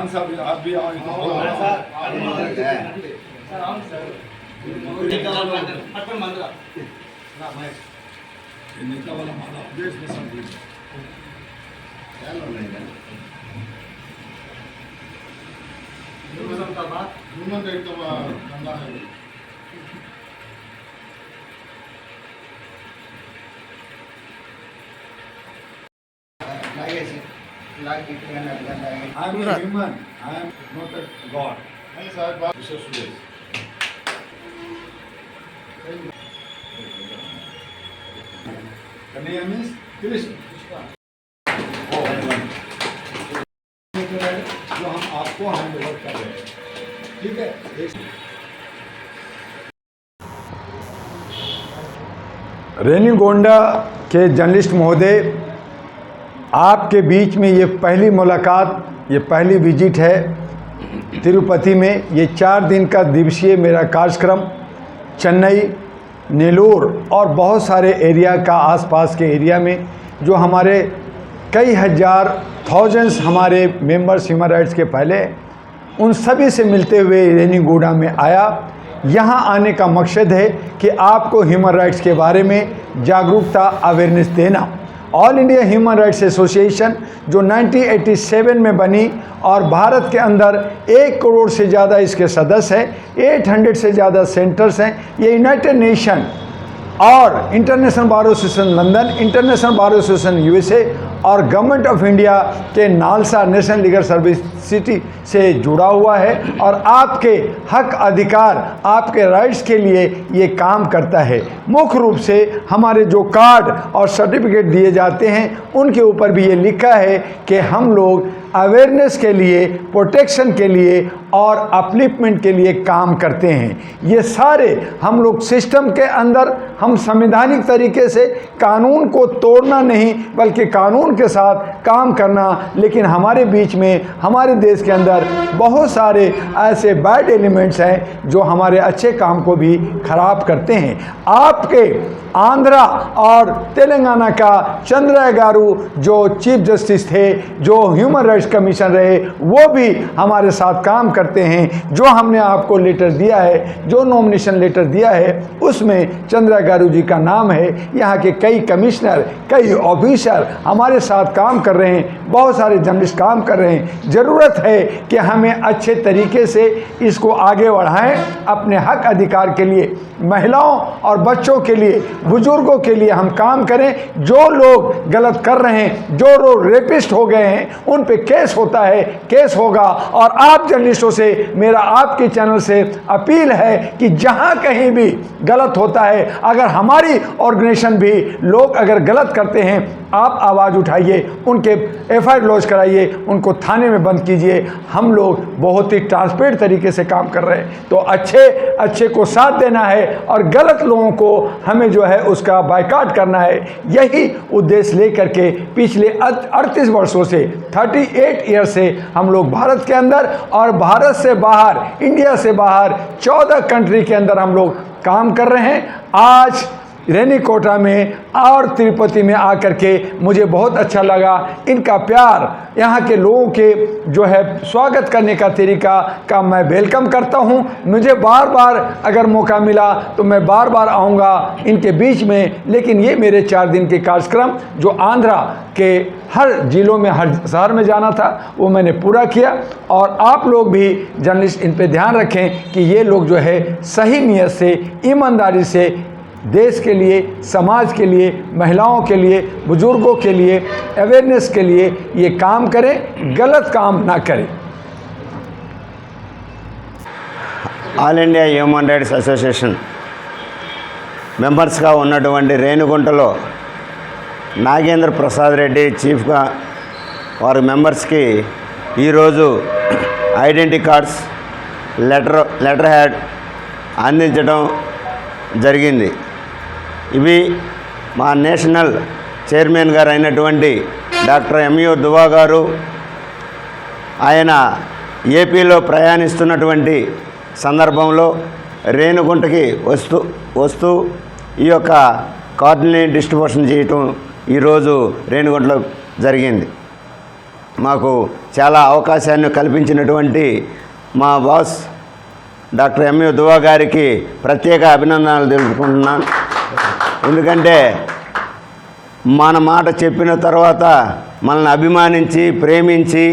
राम साहब आप भी आओ नेता वाला माला देश में सब चलो नहीं का बात घूमन देखता हुआ गंगा है। ये। I am a human. I am not a God. Mr. Suresh. Kanhaiya means Krishna. Oh, जो हम आपको हैंड ओवर कर रहे हैं ठीक है एक रेनीगोंडा के जर्नलिस्ट महोदय आपके बीच में ये पहली मुलाकात, ये पहली विज़िट है तिरुपति में। ये चार दिन का दिवसीय मेरा कार्यक्रम चेन्नई नेलोर और बहुत सारे एरिया का आसपास के एरिया में, जो हमारे कई हज़ार थाउजेंड्स हमारे मेंबर्स ह्यूमन राइट्स के पहले, उन सभी से मिलते हुए रेनीगोंडा में आया। यहाँ आने का मकसद है कि आपको ह्यूमन राइट्स के बारे में जागरूकता अवेयरनेस देना। All India Human Rights Association जो 1987 में बनी और भारत के अंदर एक करोड़ से ज़्यादा इसके सदस्य हैं 800 से ज़्यादा सेंटर्स हैं, ये यूनाइटेड नेशन और International Bar Association London International Bar Association USA और गवर्नमेंट ऑफ़ इंडिया के NALSA National Legal Service City से जुड़ा हुआ है और आपके हक अधिकार, आपके राइट्स के लिए ये काम करता है। मुख्य रूप से हमारे जो कार्ड और सर्टिफिकेट दिए जाते हैं, उनके ऊपर भी ये लिखा है कि हम लोग अवेयरनेस के लिए प्रोटेक्शन के लिए और अपलिफ्टमेंट के लिए काम करते हैं। ये सारे हम लोग सिस्टम के अंदर हम संवैधानिक तरीके से कानून को तोड़ना नहीं, बल्कि कानून के साथ काम करना, लेकिन हमारे बीच में, हमारे देश के अंदर बहुत सारे ऐसे बैड एलिमेंट्स हैं जो हमारे अच्छे काम को भी खराब करते हैं। आपके आंध्रा और तेलंगाना का चंद्रा गारू जो चीफ जस्टिस थे, जो ह्यूमन राइट्स कमीशन रहे, वो भी हमारे साथ काम करते हैं। जो हमने आपको लेटर दिया है, जो नॉमिनेशन लेटर दिया है, उसमें चंद्रा गारू जी का नाम है। यहाँ के कई कमिश्नर कई ऑफिसर हमारे साथ काम कर रहे हैं, बहुत सारे जर्नलिस्ट काम कर रहे हैं। ज़रूरत है कि हमें अच्छे तरीके से इसको आगे बढ़ाएँ अपने हक अधिकार के लिए, महिलाओं और बच्चों के लिए, बुज़ुर्गों के लिए हम काम करें। जो लोग गलत कर रहे हैं, जो लोग रेपिस्ट हो गए हैं, उन पे केस होता है, केस होगा। और आप जर्नलिस्टों से, मेरा आपके चैनल से अपील है कि जहाँ कहीं भी गलत होता है, अगर हमारी ऑर्गेनाइजेशन भी लोग अगर गलत करते हैं आप आवाज़ उठाइए, उनके एफ़ आई लॉन्च कराइए, उनको थाने में बंद कीजिए। हम लोग बहुत ही ट्रांसपेरेंट तरीके से काम कर रहे हैं। तो अच्छे अच्छे को साथ देना है और गलत लोगों को हमें जो है उसका बाइकाट करना है। यही उद्देश्य लेकर के पिछले अड़तीस वर्षों से 38 ईयर से हम लोग भारत के अंदर और भारत से बाहर इंडिया से बाहर 14 कंट्री के अंदर हम लोग काम कर रहे हैं। आज रेनीकोटा में और तिरुपति में आकर के मुझे बहुत अच्छा लगा। इनका प्यार, यहाँ के लोगों के जो है स्वागत करने का तरीका का मैं वेलकम करता हूँ। मुझे बार बार अगर मौका मिला तो मैं बार बार आऊँगा इनके बीच में, लेकिन ये मेरे चार दिन के कार्यक्रम जो आंध्रा के हर जिलों में, हर शहर में जाना था, वो मैंने पूरा किया। और आप लोग भी जर्नलिस्ट इन पर ध्यान रखें कि ये लोग जो है सही नीयत से, ईमानदारी से देश के लिए समाज के लिए महिलाओं के लिए बुजुर्गों के लिए अवेयरनेस के लिए ये काम करें गलत काम ना करें all India human rights association మెంబర్స్గా ఉన్నటువంటి రేణుగుంటలో నాగేంద్ర ప్రసాద్ రెడ్డి చీఫ్గా వారి మెంబర్స్కి ఈరోజు identity cards letter letterhead అందించడం జరిగింది ఇవి మా నేషనల్ చైర్మన్ గారు అయినటువంటి డాక్టర్ ఎంయు దువా గారు ఆయన ఏపీలో ప్రయాణిస్తున్నటువంటి సందర్భంలో రేణుగుంటకి వస్తూ వస్తూ ఈ యొక్క కార్డుని డిస్ట్రిబ్యూషన్ చేయటం ఈరోజు రేణుగుంటలో జరిగింది. మాకు చాలా అవకాశాన్ని కల్పించినటువంటి మా బాస్ డాక్టర్ ఎంఏ దువా గారికి ప్రత్యేక అభినందనలు తెలుపుకుంటున్నాను. ఎందుకంటే మన మాట చెప్పిన తర్వాత మనల్ని అభిమానించి ప్రేమించి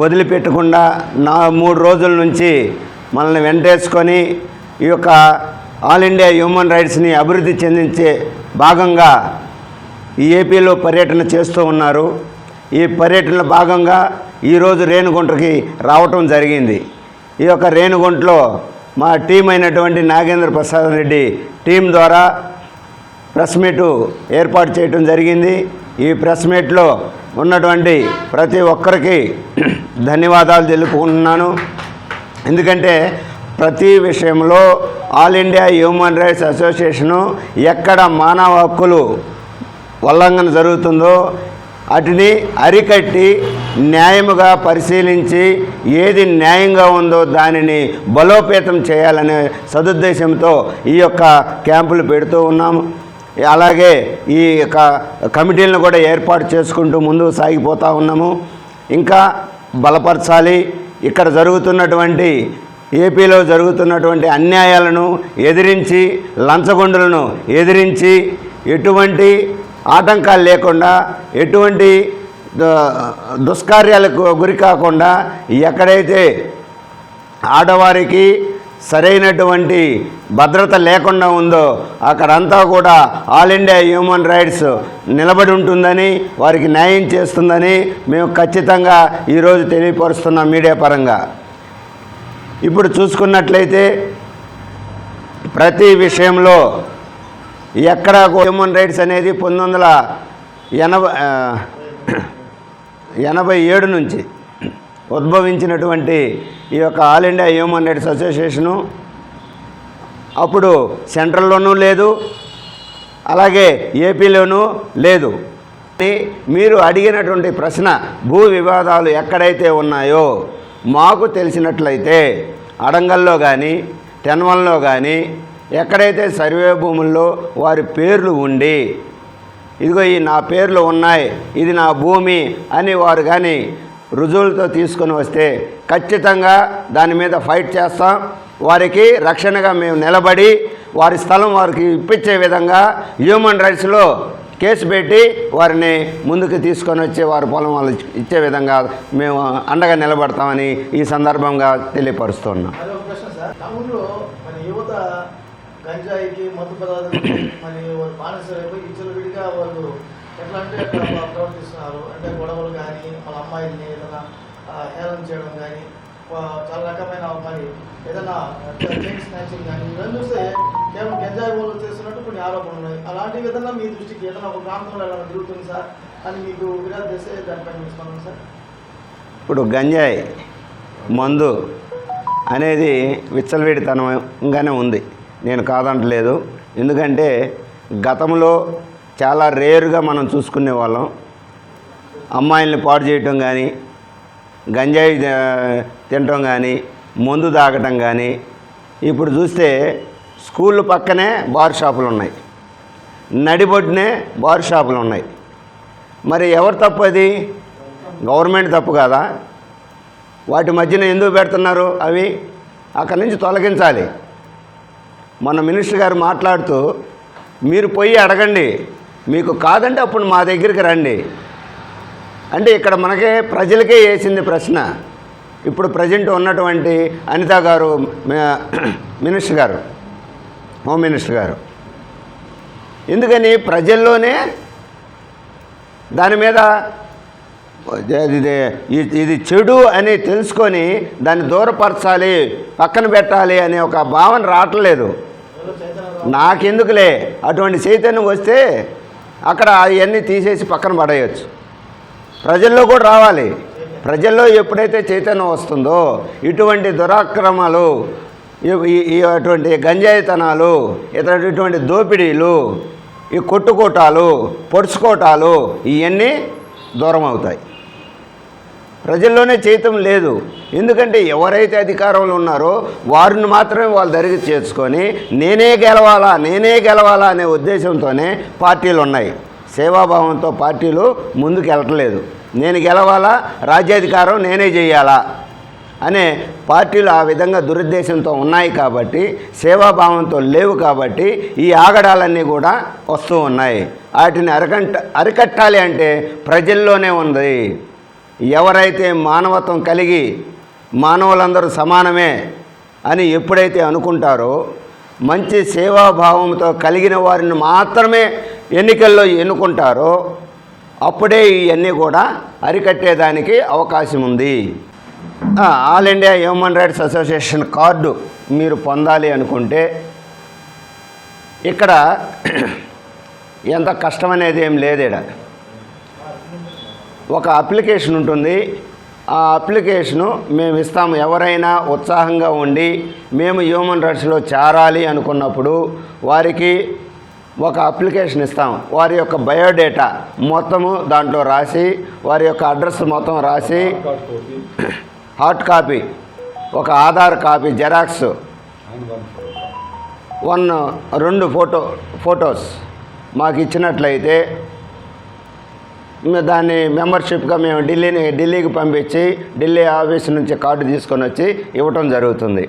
వదిలిపెట్టకుండా నా మూడు రోజుల నుంచి మనల్ని వెంటేసుకొని ఈ యొక్క ఆల్ ఇండియా హ్యూమన్ రైట్స్ని అభివృద్ధి చెందించే భాగంగా ఈ ఏపీలో పర్యటన చేస్తూ ఉన్నారు. ఈ పర్యటనలో భాగంగా ఈరోజు రేణుగుంటకి రావటం జరిగింది. ఈ యొక్క రేణుగుంటలో మా టీం అయినటువంటి నాగేంద్ర ప్రసాద్ రెడ్డి టీం ద్వారా ప్రెస్ మీటు ఏర్పాటు చేయడం జరిగింది. ఈ ప్రెస్ మీట్లో ఉన్నటువంటి ప్రతి ఒక్కరికి ధన్యవాదాలు తెలుపుకుంటున్నాను. ఎందుకంటే ప్రతి విషయంలో All India Human Rights Association ఎక్కడ మానవ హక్కులు ఉల్లంఘన జరుగుతుందో వాటిని అరికట్టి న్యాయముగా పరిశీలించి ఏది న్యాయంగా ఉందో దానిని బలోపేతం చేయాలనే సదుద్దేశంతో ఈ యొక్క క్యాంపులు పెడుతూ ఉన్నాము. అలాగే ఈ యొక్క కమిటీలను కూడా ఏర్పాటు చేసుకుంటూ ముందుకు సాగిపోతూ ఉన్నాము. ఇంకా బలపరచాలి. ఇక్కడ జరుగుతున్నటువంటి ఏపీలో జరుగుతున్నటువంటి అన్యాయాలను ఎదిరించి లంచగొండులను ఎదిరించి ఎటువంటి ఆటంకాలు లేకుండా ఎటువంటి ద- దుష్కార్యాలకు గురి కాకుండా ఎక్కడైతే ఆడవారికి సరైనటువంటి భద్రత లేకుండా ఉందో అక్కడంతా కూడా ఆల్ ఇండియా హ్యూమన్ రైట్స్ నిలబడి ఉంటుందని వారికి న్యాయం చేస్తుందని మేము ఖచ్చితంగా ఈరోజు తెలియపరుస్తున్నాం మీడియా పరంగా. ఇప్పుడు చూసుకున్నట్లయితే ప్రతి విషయంలో ఎక్కడ హ్యూమన్ రైట్స్ అనేది పంతొమ్మిది వందల ఎనభై ఎనభై ఏడు నుంచి ఉద్భవించినటువంటి ఈ యొక్క All India Human Rights Association అప్పుడు సెంట్రల్లోనూ లేదు అలాగే ఏపీలోనూ లేదు. మీరు అడిగినటువంటి ప్రశ్న భూ వివాదాలు ఎక్కడైతే ఉన్నాయో మాకు తెలిసినట్లయితే అడంగల్లో కానీ టెన్వన్లో కానీ ఎక్కడైతే సర్వే భూముల్లో వారి పేర్లు ఉండి ఇదిగో ఈ నా పేర్లు ఉన్నాయి ఇది నా భూమి అని వారు కానీ రుజువులతో తీసుకొని వస్తే ఖచ్చితంగా దాని మీద ఫైట్ చేస్తాం. వారికి రక్షణగా మేము నిలబడి వారి స్థలం వారికి ఇప్పించే విధంగా హ్యూమన్ రైట్స్లో కేసు పెట్టి వారిని ముందుకు తీసుకొని వచ్చే వారి పొలం వాళ్ళు ఇచ్చే విధంగా మేము అండగా నిలబడతామని ఈ సందర్భంగా తెలియపరుస్తున్నాం. గంజాయికి మత్తు పదార్థాలు మరియు వాళ్ళు బానిసలైపోయి విడిగా వాళ్ళు ఎట్లా అంటే ప్రవర్తిస్తున్నారు అంటే గొడవలు కానీ వాళ్ళ అమ్మాయిల్ని ఏదైనా హేళన చేయడం కానీ చాలా రకమైన మరి ఏదైనా చైన్ స్నాచింగ్ కానీ ఇవన్నీ చూస్తే కేవలం గంజాయి వాళ్ళు చేస్తున్నట్టు కొన్ని ఆరోపణలు ఉన్నాయి. అలాంటి విధంగా మీ దృష్టికి ఏదైనా ఒక ప్రాంతంలో ఏదైనా జరుగుతుంది సార్? అని మీకు ఫిర్యాదు చేస్తే దానిపైన స్పందన సార్. ఇప్పుడు గంజాయి మందు అనేది విచ్చలవిడితనంగానే ఉంది. నేను కాదంటలేదు. ఎందుకంటే గతంలో చాలా రేరుగా మనం చూసుకునే వాళ్ళం. అమ్మాయిల్ని పాడు చేయటం కానీ గంజాయి తినటం కానీ మందు తాగటం కానీ ఇప్పుడు చూస్తే స్కూల్ పక్కనే బార్ షాపులు ఉన్నాయి నడిబొడ్డునే బార్ షాపులు ఉన్నాయి మరి ఎవరు తప్పు అది? గవర్నమెంట్ తప్పు కాదా? వాటి మధ్యన ఎందుకు పెడుతున్నారు అవి? అక్కడి నుంచి తొలగించాలి. మన మినిస్టర్ గారు మాట్లాడుతూ మీరు పోయి అడగండి. మీకు కాదంటే అప్పుడు మా దగ్గరికి రండి. అంటే ఇక్కడ మనకే ప్రజలకే వేసింది ప్రశ్న. ఇప్పుడు ప్రజెంట్ ఉన్నటువంటి అనిత గారు మినిస్టర్ గారు హోమ్ మినిస్టర్ గారు. ఎందుకని? ప్రజల్లోనే దాని మీద ఇది ఇది- చెడు అని తెలుసుకొని దాన్ని దూరపరచాలి పక్కన పెట్టాలి అనే ఒక భావన రావట్లేదు. నాకెందుకులే? అటువంటి చైతన్యం వస్తే అక్కడ అవన్నీ తీసేసి పక్కన పడేయచ్చు. ప్రజల్లో కూడా రావాలి. ప్రజల్లో ఎప్పుడైతే చైతన్యం వస్తుందో ఇటువంటి దురాక్రమాలు అటువంటి గంజాయితనాలు ఇతర ఇటువంటి దోపిడీలు ఈ కొట్టుకోటాలు పొడుచుకోటాలు ఇవన్నీ దూరం అవుతాయి ప్రజల్లోనే చేయటం లేదు. ఎందుకంటే ఎవరైతే అధికారంలో ఉన్నారో వారిని మాత్రమే వాళ్ళు దరిగి చేర్చుకొని నేనే గెలవాలా నేనే గెలవాలా అనే ఉద్దేశంతోనే పార్టీలు ఉన్నాయి. సేవాభావంతో పార్టీలు ముందుకు వెళ్ళట్లేదు. నేను గెలవాలా రాజ్యాధికారం నేనే చేయాలా అనే పార్టీలు ఆ విధంగా దురుద్దేశంతో ఉన్నాయి కాబట్టి సేవాభావంతో లేవు కాబట్టి ఈ ఆగడాలన్నీ కూడా వస్తూ ఉన్నాయి. వాటిని అరకంట అరికట్టాలి అంటే ప్రజల్లోనే ఉంది. ఎవరైతే మానవత్వం కలిగి మానవులందరూ సమానమే అని ఎప్పుడైతే అనుకుంటారో మంచి సేవాభావంతో కలిగిన వారిని మాత్రమే ఎన్నికల్లో ఎన్నుకుంటారో అప్పుడే ఇవన్నీ కూడా అరికట్టేదానికి అవకాశం ఉంది All India Human Rights Association card మీరు పొందాలి అనుకుంటే ఇక్కడ ఎంత కష్టం అనేది ఏం లేదు ఇక్కడ ఒక అప్లికేషన్ ఉంటుంది. ఆ అప్లికేషను మేము ఇస్తాము. ఎవరైనా ఉత్సాహంగా ఉండి మేము హ్యూమన్ రైట్స్లో చేరాలి అనుకున్నప్పుడు వారికి ఒక అప్లికేషన్ ఇస్తాం వారి యొక్క బయోడేటా మొత్తము దాంట్లో రాసి వారి యొక్క అడ్రస్ మొత్తం రాసి కాపీ హార్డ్ కాపీ ఒక ఆధార్ కాపీ జెరాక్స్ వన్ రెండు ఫోటో ఫొటోస్ మాకు ఇచ్చినట్లయితే దాన్ని మెంబర్షిప్గా మేము ఢిల్లీని ఢిల్లీకి పంపించి ఢిల్లీ ఆఫీస్ నుంచి కార్డు తీసుకొని వచ్చి ఇవ్వటం జరుగుతుంది.